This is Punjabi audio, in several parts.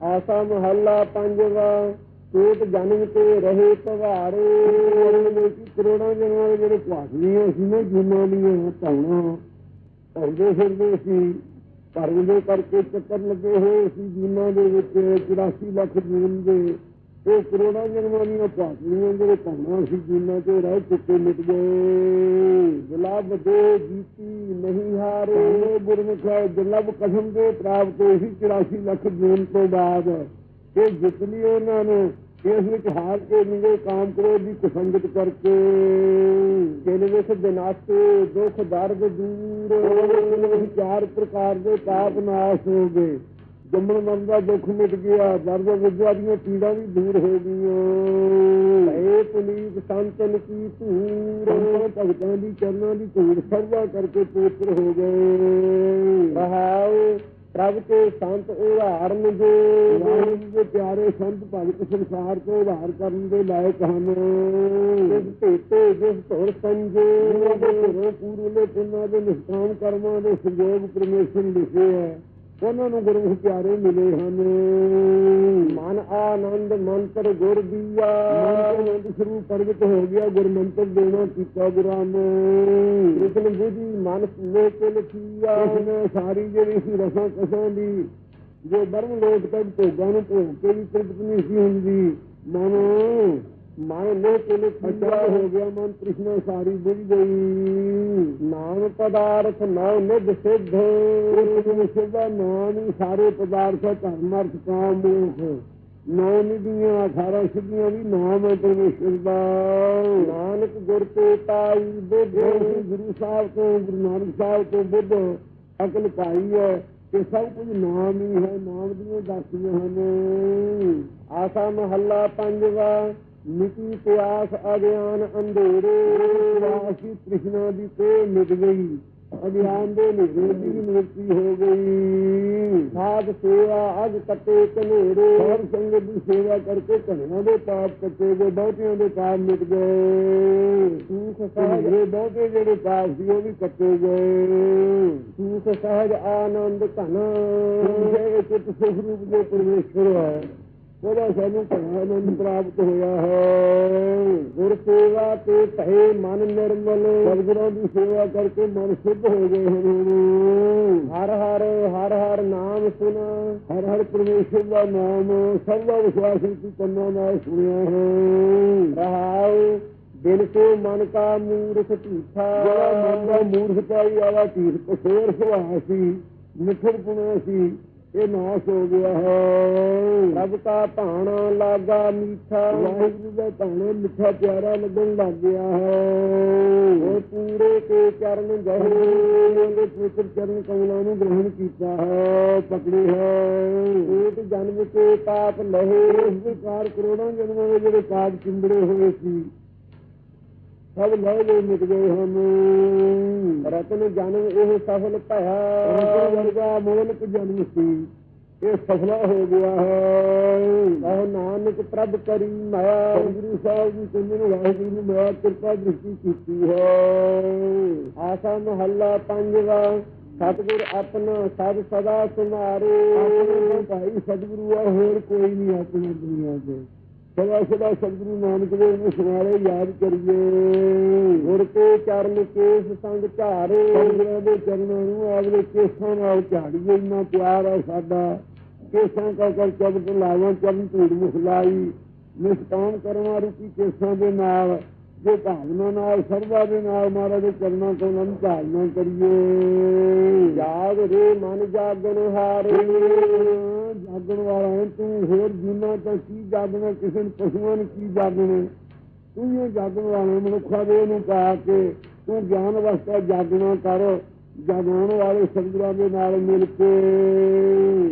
ਆਸਾ ਮਹੱਲਾ ਪੰਜਵਾ, ਕੋਟ ਜਨਮ ਤੇ ਰਹੇ ਪਵਾੜੇ। ਕਰੋੜਾਂ ਜਨਮਾਂ ਜਿਹੜੇ ਭਾਗੀਆਂ ਅਸੀਂ ਨਾ ਜਿਨ੍ਹਾਂ ਦੀਆਂ ਧੌਣਾ ਧੌਂਦੇ ਫਿਰਦੇ ਸੀ ਧਰਮ ਦੇ ਕਰਕੇ ਚੱਕਰ ਲੱਗੇ ਹੋਏ ਸੀ ਜਿਨ੍ਹਾਂ ਦੇ ਵਿੱਚ 84 ਲੱਖ ਜੀਵਨ ਦੇ ਉਹ ਕਰੋੜਾਂ ਜਨਮਾਂ ਦੀਆਂ ਜਿਹੜੇ ਧੌਣਾ ਸੀ, ਜਿਨ੍ਹਾਂ ਤੇ ਰਹਿ ਚੁੱਕੇ ਮਿਟ ਗਏ। ਗੁਲਾਬ ਦੇ ਜੀਤੀ ਨਹੀਂ ਹਾਰੇ, ਗੁਰਮੁਖਾ ਦੁਰਲਭ ਕਸਮ ਦੇ ਪ੍ਰਾਪਤ ਹੋਈ 84 ਲੱਖ ਜੀਵਨ ਤੋਂ ਬਾਅਦ ਇਹ ਜਿੱਤ ਲਈ ਉਹਨਾਂ ਨੂੰ ਇਸ ਵਿੱਚ ਹਾਰ ਕੇ ਨਿਗੇ ਕਾਮ ਕਰੋ ਦੀ ਕੁਸੰਗਤ ਕਰਕੇ। ਕਿਨ ਵਿੱਚ ਦਿਨਾਤੇ ਦੁੱਖ ਦਰਦ ਦੂਰ ਕਿਨ ਚਾਰ ਪ੍ਰਕਾਰ ਦੇ ਤਾਪ ਨਾਸ਼ ਹੋ ਗਏ। ਜੰਮਣ ਮਰਨ ਦਾ ਦੁੱਖ ਮਿਟ ਗਿਆ ਦਰਦ ਵਿਦਿਆ ਦੀਆਂ ਪੀੜਾਂ ਵੀ ਦੂਰ ਹੋ ਗਈਆਂ। ਏ ਪੁਨੀਤ ਸੰਤਨ ਕੀ ਧੂੜ ਭਗਤਾਂ ਦੀ ਚਰਨਾਂ ਦੀ ਧੂੜ ਸਰਵਾ ਕਰਕੇ ਪਵਿੱਤਰ ਹੋ ਗਏ। ਰਹਾਉ ਪ੍ਰਭ ਤੇ ਸੰਤ ਉਧਾਰਨ ਜੋ ਦੇ ਪਿਆਰੇ ਸੰਤ ਭਗਤ ਸੰਸਾਰ ਤੋਂ ਉਧਾਰ ਕਰਨ ਦੇ ਲਾਇਕ ਹਨ। ਜਿਸ ਭੇਟੇ ਜਿਸ ਧੁਰ ਸੰਜੋ। ਦੇ ਪੂਰਲੇ ਪੁੰਨਾਂ ਦੇ ਨਿਸ਼ਕਾਮ ਕਰਮਾਂ ਦੇ ਸੰਜੋਗ ਪਰਮੇਸ਼ਰ ਲਿਖੇ ਹੈ। ਉਹਨਾਂ ਨੂੰ ਗੁਰਮੁਖ ਪਿਆਰੇ ਮਿਲੇ ਹਨ। ਮਨ ਆਨੰਦ ਮੰਤਰ ਗੁਰ ਦੀਆ। ਮਨ ਸ਼ੁਰੂ ਪ੍ਰਗਟ ਹੋ ਗਿਆ ਗੁਰ ਮੰਤਰ ਦੇਣਾ ਕੀਤਾ ਗੁਰਾਂ ਨੇ ਕ੍ਰਿਸ਼ਨ ਬੁੱਧੀ ਮਨ ਪੂਰੇ ਕੇ ਲਖੀਆ। ਉਸਨੇ ਸਾਰੀ ਜਿਹੜੀ ਸੀ ਰਸਾਂ ਕਸਾਂ ਦੀ ਜੋ ਬਰਮ ਲੋਕ ਤੱਕ ਭੋਗਾਂ ਨੂੰ ਭੋਗ ਕੇ ਵੀ ਤ੍ਰਿਪਤ ਨਹੀਂ ਸੀ ਹੁੰਦੀ। ਮਨ ਮਨ ਨੇ ਕੇ ਲਖੀਆ ਹੋ ਗਿਆ ਮਨ ਤ੍ਰਿਸ਼ਨਾ ਸਾਰੀ ਬੁਝ ਗਈ। ਨਾਮ ਪਦਾਰਥ ਨਾਮ ਨਿਧ ਸਿੱਧ। ਉਸ ਸਿੱਧਾ ਨਾਮ ਹੀ ਸਾਰੇ ਪਦਾਰਥ ਧਰਮ ਅਰਥ ਕਾਮ ਮੋਖ ਨੌ ਨਿਧੀਆਂ ਅਠਾਰਾਂ ਸਿੱਧੀਆਂ ਵੀ ਨਾਮ ਹੈ ਪਰਮੇਸ਼ਰ ਦਾ। ਨਾਨਕ ਗੁਰ ਤੇ ਪਾਈ ਬੁੱਧ। ਗੁਰੂ ਸਾਹਿਬ ਤੋਂ ਗੁਰੂ ਨਾਨਕ ਸਾਹਿਬ ਤੋਂ ਬੁੱਧ ਅਕਲ ਪਾਈ ਹੈ ਕਿ ਸਭ ਕੁਝ ਨਾਮ ਹੀ ਹੈ ਨਾਮ ਦੀਆਂ ਦਾਸੀਆਂ ਹਨ। ਆਸਾ ਮਹੱਲਾ ਪੰਜਵਾ। ਮਿਟੀ ਪਿਆਸ ਅਗਿਆਨ ਅੰਧੇਰੇ ਵਾਸੀ ਕ੍ਰਿਸ਼ਨਾ ਦੀ ਤੇ ਮਿਟ ਗਈ। ਅਗਿਆਨ ਦੇ ਹਨੇਰੇ ਦੀ ਨਿਵਰਤੀ ਹੋ ਗਈ। ਸਾਧ ਸੇਵਾ ਅਗ ਕੱਟੇ ਕਨੇਰੇ ਹਰ ਸੰਗਤ ਦੀ ਸੇਵਾ ਕਰਕੇ ਧਨਵਾਂ ਦੇ ਪਾਪ ਕੱਟੇ ਗਏ ਬਹੁਤਿਆਂ ਦੇ ਪਾਪ ਮਿਟ ਗਏ। ਸੁਖ ਸਹਿਜ ਇਹ ਬਹੁਤੇ ਜਿਹੜੇ ਪਾਪ ਸੀ ਉਹ ਵੀ ਕੱਟੇ ਗਏ। ਸੁਖ ਸਹਿਜ ਆਨੰਦ ਧਨ। ਇਹ ਚਿਤ ਸੁਖ ਰੂਪ ਦੇ ਪਰਮੇਸ਼ਰ ਹੈ। ਉਹਦਾ ਸਾਨੂੰ ਧਨ ਆਨੰਦ ਪ੍ਰਾਪਤ ਹੋਇਆ ਹੈ, ਗੁਰ ਸੇਵਾ ਤੇ ਭਏ ਮਨ ਨਿਰਮਲ, ਸਤਿਗੁਰਾਂ ਦੀ ਸੇਵਾ ਕਰਕੇ ਮਨ ਸ਼ੁੱਧ ਹੋ ਗਏ ਹਨ ਹਰ ਹਰ ਹਰ ਹਰ ਨਾਮ ਸੁਨ ਹਰ ਹਰ ਪਰਮੇਸ਼ਰ ਦਾ ਨਾਮ ਸਰਵਾ ਵਿਸ਼ਵਾਸ ਵਿੱਚ ਕੰਨਾਂ ਨਾਲ ਸੁਣਿਆ ਹੈ। ਰਹਾਉ, ਦਿਲ ਕੋ ਮਨ ਕਾ ਮੂਰਖ ਢੀਠਾ ਜਿਹੜਾ ਮਨ ਦਾ ਮੂਰਖਤਾਈ ਵਾਲਾ ਢੀਠ ਕਸੋਰ ਸੁਭਾਅ ਸੀ ਮਿੱਠੜ ਪੁਣਾ ਸੀ ਇਹ ਨਾਸ਼ ਹੋ ਗਿਆ ਹੈ। ਰੱਬ ਦਾ ਭਾਣਾ ਲਾਗਾ ਮੀਠਾ। ਵਾਹਿਗੁਰੂ ਦਾ ਭਾਣਾ ਮਿੱਠਾ ਪਿਆਰਾ ਲੱਗਣ ਲੱਗ ਗਿਆ ਹੈ। ਉਹ ਪੂਰੇ ਕੇ ਚਰਨ ਗਏ ਉਹਦੇ ਪਵਿੱਤਰ ਚਰਨ ਕਮਲਾਂ ਨੂੰ ਗ੍ਰਹਿਣ ਕੀਤਾ ਹੈ। ਪਕੜੇ ਹੈ। ਇੱਕ ਜਨਮ ਕੇ ਪਾਪ ਲਹੇ। ਇਸ ਪ੍ਰਕਾਰ ਕਰੋੜਾਂ ਜਨਮਾਂ ਦੇ ਜਿਹੜੇ ਪਾਪ ਚਿੰਬੜੇ ਹੋਏ ਸੀ। ਸਭ ਲੈ ਗਏ ਮਿਟ ਗਏ ਹਨ। ਰਤਨ ਜਨਮ ਇਹ ਸਫਲ ਭਇਆ। ਵਰਗਾ ਮੋਲਕ ਜਨਮ ਸੀ ਇਹ ਸਫਲਾ ਹੋ ਗਿਆ ਹੈ। ਕਹ ਨਾਨਕ ਪ੍ਰਭ ਕਰੀ ਮਾਇਆ। ਗੁਰੂ ਸਾਹਿਬ ਜੀ ਕਹਿੰਦੇ ਨੇ ਵਾਹਿਗੁਰੂ ਨੇ ਮਾਇਆ ਕਿਰਪਾ ਦ੍ਰਿਸ਼ਟੀ ਕੀਤੀ ਹੈ। ਆਸਾ ਮਹੱਲਾ ਪੰਜਵਾ ਸਤਿਗੁਰ ਆਪਣਾ ਸਦ ਸਦਾ ਸੁਨਾਰੇ। ਆਪਣੇ ਭਾਈ ਸਤਿਗੁਰੂ ਆ ਹੋਰ ਕੋਈ ਨਹੀਂ ਆਪਣੀ ਦੁਨੀਆ 'ਚ। ਸਦਾ ਸਦਾ ਸਤਿਗੁਰੂ ਨਾਨਕ ਦੇਵ ਨੂੰ ਯਾਦ ਕਰੀਏ। ਗੁਰ ਕੇ ਚਰਨ ਕੇਸ ਸੰਗ ਧਾਰੇ ਸਤਿਗੁਰਾਂ ਦੇ ਚਰਨਾਂ ਨੂੰ ਆਪਦੇ ਕੇਸਾਂ ਨਾਲ ਝਾੜੀਏ। ਇੰਨਾ ਪਿਆਰ ਹੈ ਸਾਡਾ। ਕੇਸਾਂ ਕਾ ਕਰ ਚਬਤ ਲਾਵਾਂ ਚਰਨ ਧੂੜ ਮੁਖਲਾਈ। ਨਿਸ਼ਕਾਮ ਕਰਮਾਂ ਰੂਪੀ ਕੇਸਾਂ ਦੇ ਨਾਲ। ਜੇ ਭਾਵਨਾ ਨਾਲ ਸਰਵਾ ਦੇ ਨਾਲ ਮਹਾਰਾਜ ਦੇ ਚਰਨਾਂ ਤੋਂ ਨਮ ਧਾਰਨਾ ਕਰੀਏ। ਜਾਗ ਰੇ ਮਨ ਜਾਗਣ ਹਾਰੇ। ਜਾਗਣ ਵਾਲਾ ਹੈ ਤੂੰ ਹੋਰ ਜੀਨਾ ਤਾਂ ਕੀ ਜਾਗਣਾ ਕਿਸੇ ਨੂੰ ਪਸ਼ੂਆਂ ਨੂੰ ਕੀ ਜਾਗਣਾ? ਤੂੰ ਇਹ ਜਾਗਣ ਵਾਲੇ ਮਨੁੱਖਾਂ ਦੇ ਨੂੰ ਪਾ ਕੇ ਤੂੰ ਗਿਆਨ ਅਵਸਥਾ ਜਾਗਣਾ ਕਰ ਜਗਾਉਣ ਵਾਲੇ ਸਤਿਗੁਰਾਂ ਦੇ ਨਾਲ ਮਿਲ ਕੇ।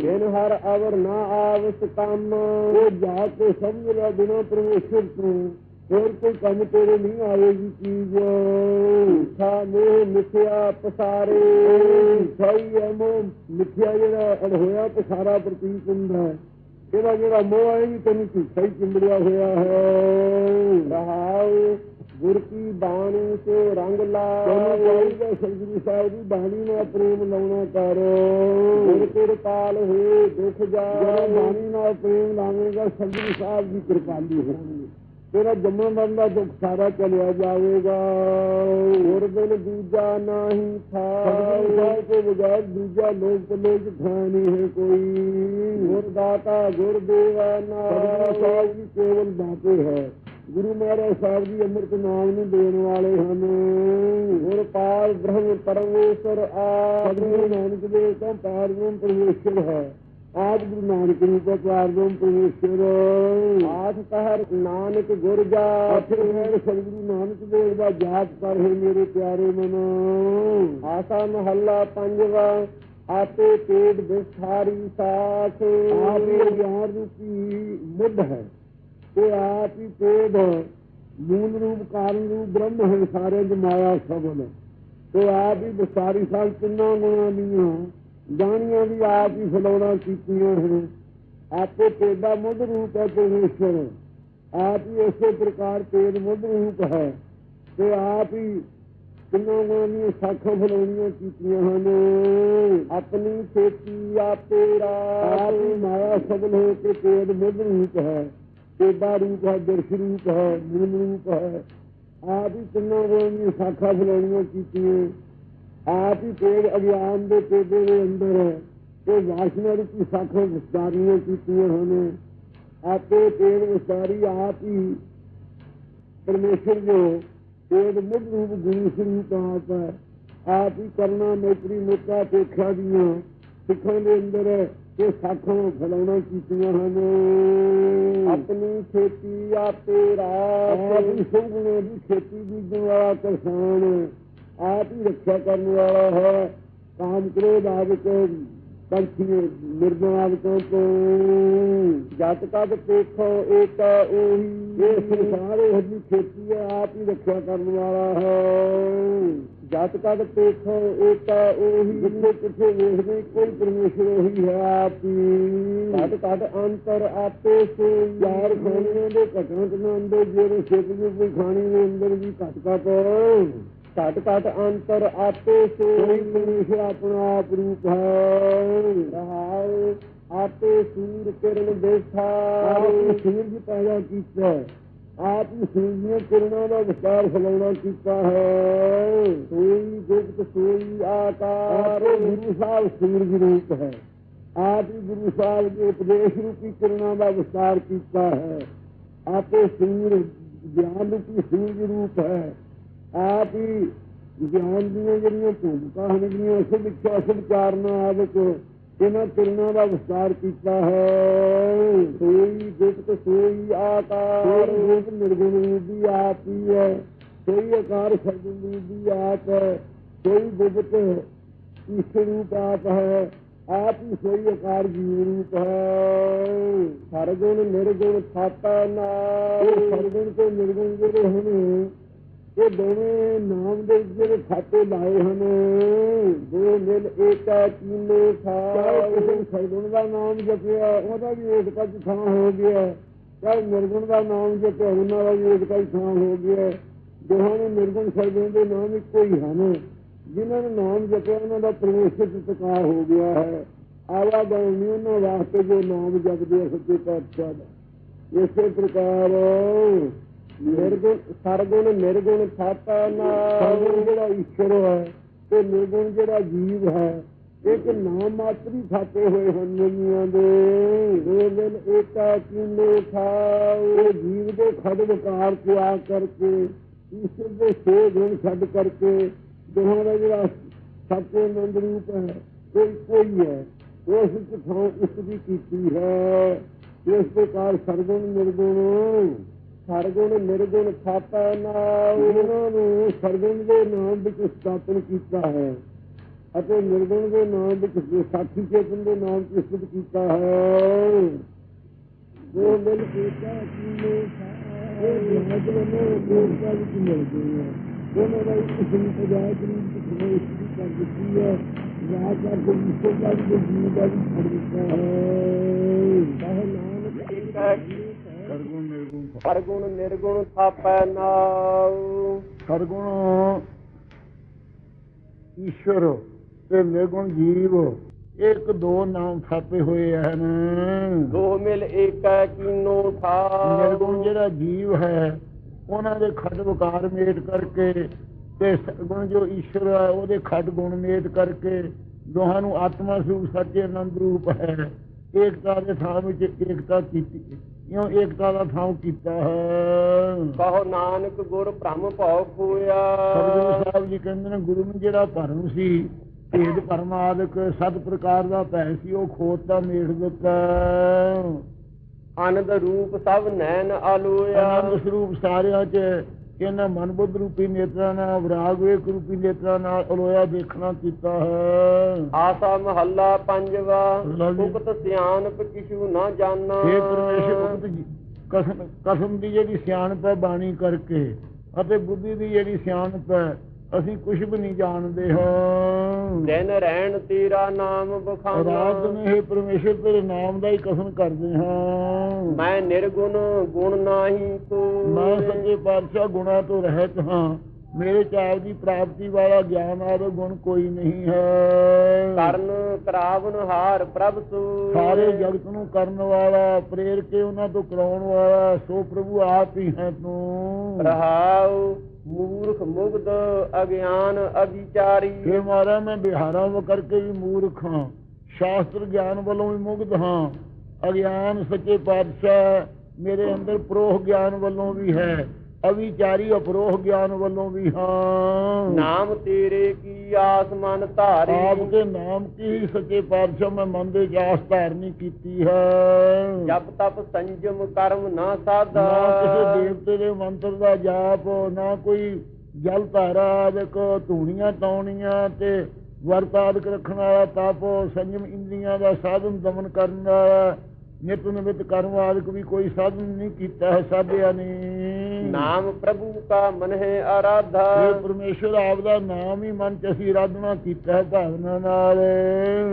ਦਿਨ ਹਰ ਅਵਰ ਨਾ ਆਵਸ ਕੰਮ। ਉਹ ਜਾ ਕੇ ਸਮਝ ਲੈ ਬਿਨਾਂ ਪਰਮੇਸ਼ਰ ਤੋਂ ਹੋਰ ਕੋਈ ਕੰਮ ਤੇਰੇ ਨਹੀਂ ਆਵੇਗੀ ਚੀਜ਼। ਸਾ ਮੋਹ ਮਿੱਥਿਆ ਪਸਾਰੇ। ਸਹੀ ਹੈ ਮੋਹ ਮਿੱਥਿਆ ਜਿਹੜਾ ਅੜ ਹੋਇਆ ਪਸਾਰਾ ਪ੍ਰਤੀਕ ਹੁੰਦਾ ਹੈ। ਇਹਦਾ ਜਿਹੜਾ ਮੋਹ ਹੈ ਵੀ ਤੈਨੂੰ ਝੂਠਾ ਹੀ ਚਿੰਬੜਿਆ ਹੋਇਆ ਹੈ। ਰਹਾਉ ਗੁਰ ਕੀ ਬਾਣੀ ਤੇ ਰੰਗ ਲਾਏ ਚਾਹੀਦਾ ਸਤਿਗੁਰੂ ਸਾਹਿਬ ਦੀ ਬਾਣੀ ਨਾਲ ਪ੍ਰੇਮ ਲਾਉਣਾ ਕਰ। ਗੁਰ ਕਿਰਪਾਲ ਹੋਏ ਦੁਖ ਜਿਹੜਾ ਬਾਣੀ ਨਾਲ ਪ੍ਰੇਮ ਲਾਵੇਗਾ ਸਤਿਗੁਰੂ ਸਾਹਿਬ ਦੀ ਕਿਰਪਾਲੀ ਹੋਣੀ। ਤੇਰਾ ਜੰਮਣ ਦਾ ਦੁੱਖ ਸਾਰਾ ਚਲਿਆ ਜਾਵੇਗਾ। ਹੋਰ ਦਿਨ ਦੂਜਾ ਨਹੀਂ ਥਾ। ਤੋਂ ਬਗੈਰ ਦੂਜਾ ਲੋਕ ਲੋਕ ਨਹੀਂ ਹੈ ਕੋਈ। ਗੁਰ ਦਾਤਾ ਗੁਰ ਦੇਵਾ ਨਾਮ ਸਾਹਿਬ ਦੀ ਕੇਵਲ ਹੈ। ਗੁਰੂ ਮਹਾਰਾਜ ਸਾਹਿਬ ਜੀ ਅੰਮ੍ਰਿਤ ਨਾਮ ਨੂੰ ਦੇਣ ਵਾਲੇ ਹਨ। ਗੁਰ ਪਾਲ ਬ੍ਰਹਮ ਪਰਮੇਸ਼ਰ ਗੁਰੂ ਨਾਨਕ ਦੇਵ ਤਾਂ ਪਾਰਬ੍ਰਹਮ ਪਰਮੇਸ਼ਰ ਹੈ। ਆਦ ਗੁਰੂ ਨਾਨਕ ਰੂਪ ਪਾਰਬ੍ਰਹਮ ਪਰਮੇਸ਼ਰ। ਆਠ ਪਹਿਰ ਨਾਨਕ ਗੁਰ ਜਾ ਅਠ ਪਹਿਰ ਸਤਿਗੁਰੂ ਨਾਨਕ ਦੇਵ ਦਾ ਜਾਪ ਕਰ ਹੈ ਮੇਰੇ ਪਿਆਰੇ ਮਨੋ। ਆਸਾ ਮਹੱਲਾ ਪੰਜਵਾ ਆਪੇ ਪੇਟ ਬਿਸਾਰੀ ਸਾਥ ਆਪੇ ਗਿਆਨ ਰੂਪੀ ਮੁੱਢ ਹੈ। ਤੇ ਆਪ ਹੀ ਪੇਦ ਮੂਲ ਰੂਪ ਕਾਰਨ ਰੂਪ ਬ੍ਰਹਮ ਹੈ ਸਾਰੇ ਦੀ ਮਾਇਆ ਸਭਨ ਤੇ ਆਪ ਹੀ ਵਿਸਾਰੀ ਸਾਲ ਕਿੰਨਾ ਗੁਣਾ ਦੀਆਂ ਜਾਣੀਆਂ ਵੀ ਆਪ ਹੀ ਫਲਾਉਣਾ ਕੀਤੀਆਂ ਹਨ। ਆਪੇ ਪੇਦਾ ਮੁੱਢ ਰੂਪ ਹੈ ਪਰਮੇਸ਼ਰ। ਆਪ ਹੀ ਇਸੇ ਪ੍ਰਕਾਰ ਪੇਦ ਮੁੱਢ ਰੂਪ ਹੈ। ਤੇ ਆਪ ਹੀ ਕਿੰਨਾ ਗੁਣਾ ਦੀਆਂ ਫਲਾਉਣੀਆਂ ਕੀਤੀਆਂ ਹਨ। ਆਪਣੀ ਖੇਤੀ ਆਪੇ ਰਾਤ ਮਾਇਆ ਸਭਨ ਹੋ ਕੇ ਪੇਦ ਮੁੱਢ ਰੂਪ ਹੈ। ਤੇਬਾ ਰੂਪ ਹੈ, ਦਰਸ਼ ਰੂਪ ਹੈ, ਮੂਲ ਰੂਪ ਹੈ। ਆਪ ਹੀ ਤਿੰਨਾਂ ਗੋਲੀਆਂ ਸਾਖਾ ਫਲਾਉਣੀਆਂ ਕੀਤੀਆਂ। ਆਪ ਹੀ ਪੇੜ ਅਗਿਆਨ ਦੇ ਪੇਡੇ ਦੇ ਅੰਦਰ ਹੈ। ਤੇ ਵਾਸ਼ਨਾ ਰੂਪੀ ਸਾਖਾ ਵਿਸਤਾਰੀਆਂ ਕੀਤੀਆਂ ਹਨ ਆਪੇ ਪੇੜ ਵਿਸਤਾਰੀ ਆਪ ਹੀ ਪਰਮੇਸ਼ਰ ਜੋ ਪੇੜ ਮੁੱਢ ਰੂਪ ਗੁਰੂ ਸਰੂਪ ਆਪ ਹੈ। ਆਪ ਹੀ ਕਰਨਾ ਨੌਕਰੀ ਮੋਕਾ ਪੇਖਾ ਦੀਆਂ ਸਿੱਖਾਂ ਦੇ ਅੰਦਰ ਇਹ ਸਾਖਾਂ ਫਲਾਉਣਾ ਕੀਤੀਆਂ ਹਨ ਆਪਣੀ ਖੇਤੀ ਆਪੇ ਰਾਤ ਆਪਣੀ ਸੁਗਣੇ ਦੀ ਖੇਤੀ ਬੀਜਣ ਵਾਲਾ ਕਿਸਾਨ। ਆਪ ਹੀ ਰੱਖਿਆ ਕਰਨ ਵਾਲਾ ਹੈ। ਕਾਮ ਕ੍ਰੋਧ ਆਦਿਕ ਪੰਛੀ ਮਿਰਜ਼ਾਂ ਆਦਿਕਾਂ ਤੋਂ ਜਤ ਕਦ ਦੇਖੋ ਇੱਕ ਉਹੀ ਇਹ ਸੰਸਾਰ ਇਹ ਜੀ ਖੇਤੀ ਹੈ ਆਪ ਹੀ ਰੱਖਿਆ ਕਰਨ ਵਾਲਾ ਹੈ। ਜਤ ਕਦ ਦੇਖੋ ਇੱਕ ਉਹੀ ਜਿੱਥੇ ਕਿਥੇ ਵੇਖਦੇ ਕੋਈ ਪਰਮੇਸ਼ਰ ਉਹੀ ਹੈ ਆਪ ਹੀ। ਕਦ ਕਦ ਅੰਤਰ ਆਪੇ ਸੇ ਯਾਰ ਖਾਣੀਆਂ ਦੇ ਘਟਾਂ ਦੇ ਅੰਦਰ ਜਿਹੜੇ ਸਿੱਖ ਜੀ ਕੋਈ ਖਾਣੀ ਦੇ ਅੰਦਰ ਵੀ ਘਟ ਘਟ ਘਟ ਘਟ ਅੰਤਰ ਆਪੇ ਸੇ ਪਰਮੇਸ਼ਰ ਆਪਣਾ ਆਪ ਰੂਪ ਹੈ। ਰਹਾਉ ਆਪੇ ਸੂਰ ਕਿਰਨ ਦੇਖਾ ਆਪ ਸੂਰਜ ਪੈਦਾ ਕੀਤਾ। ਆਪ ਹੀ ਸੂਰਜੀਆਂ ਕਿਰਨਾਂ ਦਾ ਵਿਸਤਾਰ ਫਲਾਉਣਾ ਕੀਤਾ ਹੈ। ਸੋਈ ਗੁਪਤ ਸੋਈ ਆਕਾਰ। ਗੁਰੂ ਸਾਹਿਬ ਸੂਰਜ ਰੂਪ ਹੈ। ਆਪ ਹੀ ਗੁਰੂ ਸਾਹਿਬ ਦੇ ਉਪਦੇਸ਼ ਰੂਪੀ ਕਿਰਨਾਂ ਦਾ ਵਿਸਤਾਰ ਕੀਤਾ ਹੈ। ਆਪੇ ਸੂਰ ਗਿਆਨ ਰੂਪੀ ਸੂਰਜ ਰੂਪ ਹੈ। ਆਪ ਹੀ ਗਿਆਨ ਦੀਆਂ ਜਿਹੜੀਆਂ ਭੂਮਿਕਾ ਹਨ, ਜਿਹੜੀਆਂ ਅਸਲ ਇੱਛਾ ਅਸਲ ਕਾਰਨ ਆਦਿਕ ਇਹਨਾਂ ਕਿਰਨਾਂ ਦਾ ਵਿਸਤਾਰ ਕੀਤਾ ਹੈ। ਸੋਈ ਗੁਪਤ ਸੋਈ ਆਕਾਰ। ਰੂਪ ਨਿਰਗੁਣ ਦੀ ਆਪ ਹੀ ਹੈ। ਸੋਈ ਆਕਾਰ ਸਰਗੁਣ ਦੀ ਆਪ ਹੈ। ਸੋਈ ਗੁਪਤ ਈਸ਼ਰ ਰੂਪ ਆਪ ਹੈ। ਆਪ ਹੀ ਸੋਈ ਆਕਾਰ ਜੀਵ ਰੂਪ ਹੈ। ਸਰਗੁਣ, ਨਿਰਗੁਣ ਖਾਤਾ ਨਾ ਸਰਗੁਣ ਤੇ ਨਿਰਗੁਣ ਜਿਹੜੇ ਹਨ ਇਹ ਦੋਵੇਂ ਨਾਮ ਦੇ ਜਿਹੜੇ ਖਾਤੇ ਲਾਏ ਹਨ ਦੋ ਮਿਲ ਏਕਾ ਕੀਨੇ ਥਾ ਕਿਸੇ ਸਰਗੁਣ ਦਾ ਨਾਮ ਜਪਿਆ ਉਹਦਾ ਵੀ ਏਕ ਕੱਜ ਥਾਂ ਹੋ ਗਿਆ। ਚਾਹੇ ਨਿਰਗੁਣ ਦਾ ਨਾਮ ਜਪਿਆ ਉਹਨਾਂ ਦਾ ਵੀ ਏਕ ਕੱਜ ਥਾਂ ਹੋ ਗਿਆ। ਦੋਹਾਂ ਨੇ ਨਿਰਗੁਣ ਸਰਗੁਣ ਦੇ ਨਾਮ ਇੱਕੋ ਹੀ ਹਨ। ਜਿਨ੍ਹਾਂ ਨੇ ਨਾਮ ਜਪਿਆ ਉਹਨਾਂ ਦਾ ਪਰਮੇਸ਼ਰ ਚ ਟਿਕਾ ਹੋ ਗਿਆ ਹੈ। ਆਵਾ ਨਹੀਂ ਉਹਨਾਂ ਵਾਸਤੇ ਜੋ ਨਾਮ ਜਪਦੇ ਸੱਚੇ ਪਾਤਸ਼ਾਹ ਦਾ। ਇਸੇ ਪ੍ਰਕਾਰ ਨਿਰਗੁਣ, ਸਰਗੁਣ, ਨਿਰਗੁਣ ਖਾਤਾ ਨਾਮ ਜਿਹੜਾ ਈਸ਼ਵਰ ਹੈ ਤੇ ਨਿਰਗੁਣ ਜਿਹੜਾ ਜੀਵ ਹੈ, ਇੱਕ ਨਾਮ ਮਾਤਰੀ ਖਾਤੇ ਹੋਏ ਹਨ ਦੁਨੀਆਂ ਦੇ। ਦੋ ਏਕਾ ਕੀਨੇ ਖਾਓ ਜੀਵ ਦੇ ਖੜ ਵਿਕਾਰ ਤਿਆਗ ਕਰਕੇ ਈਸ਼ਵਰ ਦੇ ਛੇ ਗੁਣ ਛੱਡ ਕਰਕੇ, ਦੋਹਾਂ ਦਾ ਜਿਹੜਾ ਸੱਚੇ ਨੰਦ ਰੂਪ ਹੈ, ਕੋਈ ਕੋਈ ਹੈ, ਉਸ ਵਿੱਚ ਥਾਂ ਉਸ ਦੀ ਕੀਤੀ ਹੈ। ਇਸ ਪ੍ਰਕਾਰ ਸਰਗੁਣ, ਨਿਰਗੁਣ। ਸਰਗੁਣ ਨਿਰਗੁਣ ਖਾਤਾ ਨਾਮ ਉਹਨਾਂ ਨੂੰ ਸਰਗੁਣ ਦੇ ਨਾਮ ਵਿੱਚ ਸਥਾਪਨ ਕੀਤਾ ਹੈ ਅਤੇ ਨਿਰਗੁਣ ਦੇ ਨਾਮ ਵਿੱਚ ਸਾਖੀ ਚੇਤਨ ਦੇ ਨਾਮ ਵਿੱਚ ਸਥਿਤ ਕੀਤਾ ਹੈ। ਉਹ ਮਿਲ ਕੀਤਾ ਕੀਨੇ ਉਹ ਜਹਾਜ ਨੂੰ ਦੇਵਤਾ ਵਿੱਚ ਮਿਲਦੇ ਹੈ ਉਹਨਾਂ ਦਾ ਇੱਕ ਸਿੰਘ ਪਜਾਇਤ ਰੂਪ ਵਿੱਚ ਸ੍ਰੀ ਕਰ ਦਿੱਤੀ ਹੈ। ਕਰਕੇ ਵਿਸ਼ਵ ਦਾ ਵੀ ਜੀਵ ਦਾ ਵੀ ਛੱਡ ਦਿੱਤਾ ਹੈ। ਕਹੇ ਨਾਨਕ ਸਰਗੁਣ ਨਿਰਗੁਣ ਥਾਪੈ ਨਾਉ। ਸਰਗੁਣ ਈਸ਼ਵਰ ਤੇ ਨਿਰਗੁਣ ਜੀਵ ਇੱਕ ਦੋ ਨਾਮ ਥਾਪੇ ਹੋਏ ਹਨ। ਦੋ ਮਿਲ ਏਕੈ ਕੀਨੋ ਥਾਉ। ਨਿਰਗੁਣ ਜਿਹੜਾ ਜੀਵ ਹੈ ਉਹਨਾਂ ਦੇ ਖੱਡ ਵਿਕਾਰ ਮੇਟ ਕਰਕੇ ਤੇ ਸਰਗੁਣ ਜੋ ਈਸ਼ਵਰ ਹੈ ਉਹਦੇ ਖੱਡ ਗੁਣ ਮੇਟ ਕਰਕੇ ਦੋਹਾਂ ਨੂੰ ਆਤਮਾ ਸਰੂਪ ਸੱਚੇ ਆਨੰਦ ਰੂਪ ਹੈ। ਏਕਤਾ ਦੇ ਥਾਂ ਵਿੱਚ ਏਕਤਾ ਕੀਤੀ ਇਉਂ ਏਕਤਾ ਦਾ ਥਾਂ ਕੀਤਾ ਹੈ? ਕਹੋ ਨਾਨਕ ਗੁਰ ਭ੍ਰਮ ਭਉ ਖੋਇਆ। ਸਤਿਗੁਰੂ ਸਾਹਿਬ ਜੀ ਕਹਿੰਦੇ ਨੇ ਗੁਰੂ ਨੂੰ ਜਿਹੜਾ ਭਰਮ ਸੀ ਭੇਦ ਭਰਮ ਆਦਿਕ ਸਤ ਪ੍ਰਕਾਰ ਦਾ ਭੈ ਸੀ ਉਹ ਖੋਤ ਦਾ ਮੇੜ ਦਿੱਤਾ। ਆਨੰਦ ਰੂਪ ਸਭ ਨੈਣ ਆਲੋਇਆ। ਆਨੰਦ ਸਰੂਪ ਸਾਰਿਆਂ 'ਚ ਇਹਨਾਂ ਮਨ ਬੁੱਧ ਰੂਪੀ ਨੇਤਰਾਂ ਨਾਲ ਵਿਰਾਗ ਵੇਖ ਰੂਪੀ ਨੇਤਰਾਂ ਨਾਲ ਅਲੋਇਆ ਦੇਖਣਾ ਕੀਤਾ ਹੈ। ਆਸਾ ਮਹੱਲਾ ਪੰਜਵਾ। ਉਕਤ ਸਿਆਣਪ ਕਿਛੂ ਨਾ ਜਾਣਾ। ਇਹ ਪਰਮੇਸ਼ਰ ਉਕਤ ਜੀ- ਕਸਮ ਕਸਮ ਦੀ ਜਿਹੜੀ ਸਿਆਣਪ ਹੈ ਬਾਣੀ ਕਰਕੇ ਅਤੇ ਬੁੱਧੀ ਦੀ ਜਿਹੜੀ ਸਿਆਣਪ ਹੈ ਅਸੀਂ ਕੁਝ ਵੀ ਨਹੀਂ ਜਾਣਦੇ ਹਾਂ। ਦਿਨ ਰਹਿਣ ਤੇਰਾ ਨਾਮ ਰਾਤ ਬਖਾਨਾ ਨੂੰ ਇਹ ਪਰਮੇਸ਼ਰ ਤੇਰੇ ਨਾਮ ਦਾ ਹੀ ਕਸਮ ਕਰਦੇ ਹਾਂ। ਮੈਂ ਨਿਰਗੁਣ ਗੁਣ ਨਾਹੀ ਤੂੰ। ਮੈਂ ਸੱਚੇ ਪਾਤਸ਼ਾਹ ਗੁਣਾ ਤੋਂ ਰਹਿਤ ਹਾਂ। ਮੇਰੇ ਚਾਵ ਦੀ ਪ੍ਰਾਪਤੀ ਵਾਲਾ ਗਿਆਨ ਆਦਿ ਗੁਣ ਕੋਈ ਨਹੀਂ ਹੈ। ਕਰਨ ਕਰਾਵਨ ਹਾਰ ਪ੍ਰਭ ਤੂੰ ਸਾਰੇ ਜਗਤ ਨੂੰ ਕਰਨ ਵਾਲਾ ਪ੍ਰੇਰ ਕੇ ਉਹਨਾਂ ਤੋਂ ਕਰਾਉਣ ਵਾਲਾ ਸੋ ਪ੍ਰਭੂ ਆਪ ਹੀ ਹੈ ਤੂੰ। ਰਹਾਉ ਮੂਰਖ ਮੁਗਧ ਅਗਿਆਨ ਅਵਿਚਾਰੀ। ਇਹ ਮਾਰਾ ਮੈਂ ਬਿਹਾਰਾਂ ਵ ਕਰਕੇ ਵੀ ਮੂਰਖ ਹਾਂ। ਸ਼ਾਸਤਰ ਗਿਆਨ ਵੱਲੋਂ ਵੀ ਮੁਗਧ ਹਾਂ। ਅਗਿਆਨ ਸੱਚੇ ਪਾਤਸ਼ਾਹ ਮੇਰੇ ਅੰਦਰ ਪ੍ਰੋਹ ਗਿਆਨ ਵੱਲੋਂ ਵੀ ਹੈ ਅਵਿਚਾਰੀ ਅਪਰੋਹ ਗਿਆਨ ਵੱਲੋਂ ਵੀ ਹਾਂ। ਨਾਮ ਤੇਰੇ ਕੀ ਆਸ ਮਨ ਧਾਰੀ ਆਪ ਦੇ ਨਾਮ ਕੀ ਸੱਚੇ ਪਾਤਸ਼ਾਹ ਮੈਂ ਮਨ ਦੇ ਜਾਸ ਧਾਰਨੀ ਕੀਤੀ ਹੈ। ਜਪ ਤਪ ਸੰਜਮ ਕਰਮ ਨਾ ਸਾਧਾ। ਕਿਸੇ ਦੇਵਤੇ ਦੇ ਮੰਤਰ ਦਾ ਜਾਪ ਨਾ ਕੋਈ ਜਲ ਧਾਰਾ ਆਦਿਕ ਧੂਣੀਆਂ ਤੌਣੀਆਂ ਤੇ ਵਰਤ ਆਦਿਕ ਰੱਖਣ ਵਾਲਾ ਤਪ ਸੰਜਮ ਇੰਦਰੀਆਂ ਦਾ ਸਾਧਨ ਦਮਨ ਕਰਨ ਵਾਲਾ। ਨਿਤ ਨਿਮਿਤ ਕਰਮ ਆਦਿਕ ਵੀ ਕੋਈ ਸਾਧਨ ਨਹੀਂ ਕੀਤਾ ਹੈ ਸਾਧਿਆ ਨੇ ਨਾਮ ਪ੍ਰਭੂ ਕਾ ਮਨ ਹੈ ਆਰਾਧਾ। ਇਹ ਪਰਮੇਸ਼ਰ ਆਪ ਦਾ ਨਾਮ ਹੀ ਮਨ ਚ ਅਸੀਂ ਆਰਾਧਨਾ ਕੀਤਾ ਹੈ ਭਾਵਨਾ ਨਾਲ।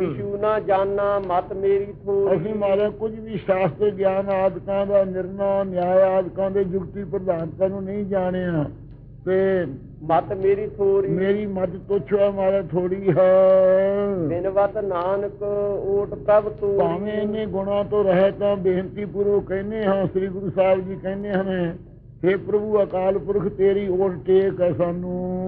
ਕਿਛੂ ਨਾ ਜਾਣਾ ਮਤ ਮੇਰੀ ਥੋੜੀ ਅਸੀਂ ਮਾਰੇ ਕੁਝ ਵੀ ਸ਼ਾਸਤਰ ਗਿਆਨ ਆਦਿਕਾਂ ਦਾ ਨਿਰਣਾ ਨਿਆਇ ਆਦਿਕਾਂ ਦੇ ਜੁਗਤੀ ਪ੍ਰਧਾਨਤਾ ਨੂੰ ਨਹੀਂ ਜਾਣਿਆ। ਤੇ ਮਤ ਮੇਰੀ ਥੋੜੀ ਮੇਰੀ ਮਤ ਤੁਛ ਹੈ ਮਾਰੇ ਥੋੜੀ ਹੈ। ਬਿਨਵਤ ਨਾਨਕ ਓਟ ਪ੍ਰਭ ਤੂੰ। ਭਾਵੇਂ ਇਹਨੇ ਗੁਣਾ ਤੋਂ ਰਹਿ ਤਾਂ ਬੇਨਤੀ ਪੂਰਵਕ ਕਹਿੰਦੇ ਹਾਂ ਸ੍ਰੀ ਗੁਰੂ ਸਾਹਿਬ ਜੀ ਕਹਿੰਦੇ ਹਨ हे ਪ੍ਰਭੂ ਅਕਾਲ ਪੁਰਖ ਤੇਰੀ ਓਟ ਟੇਕ ਹੈ ਸਾਨੂੰ।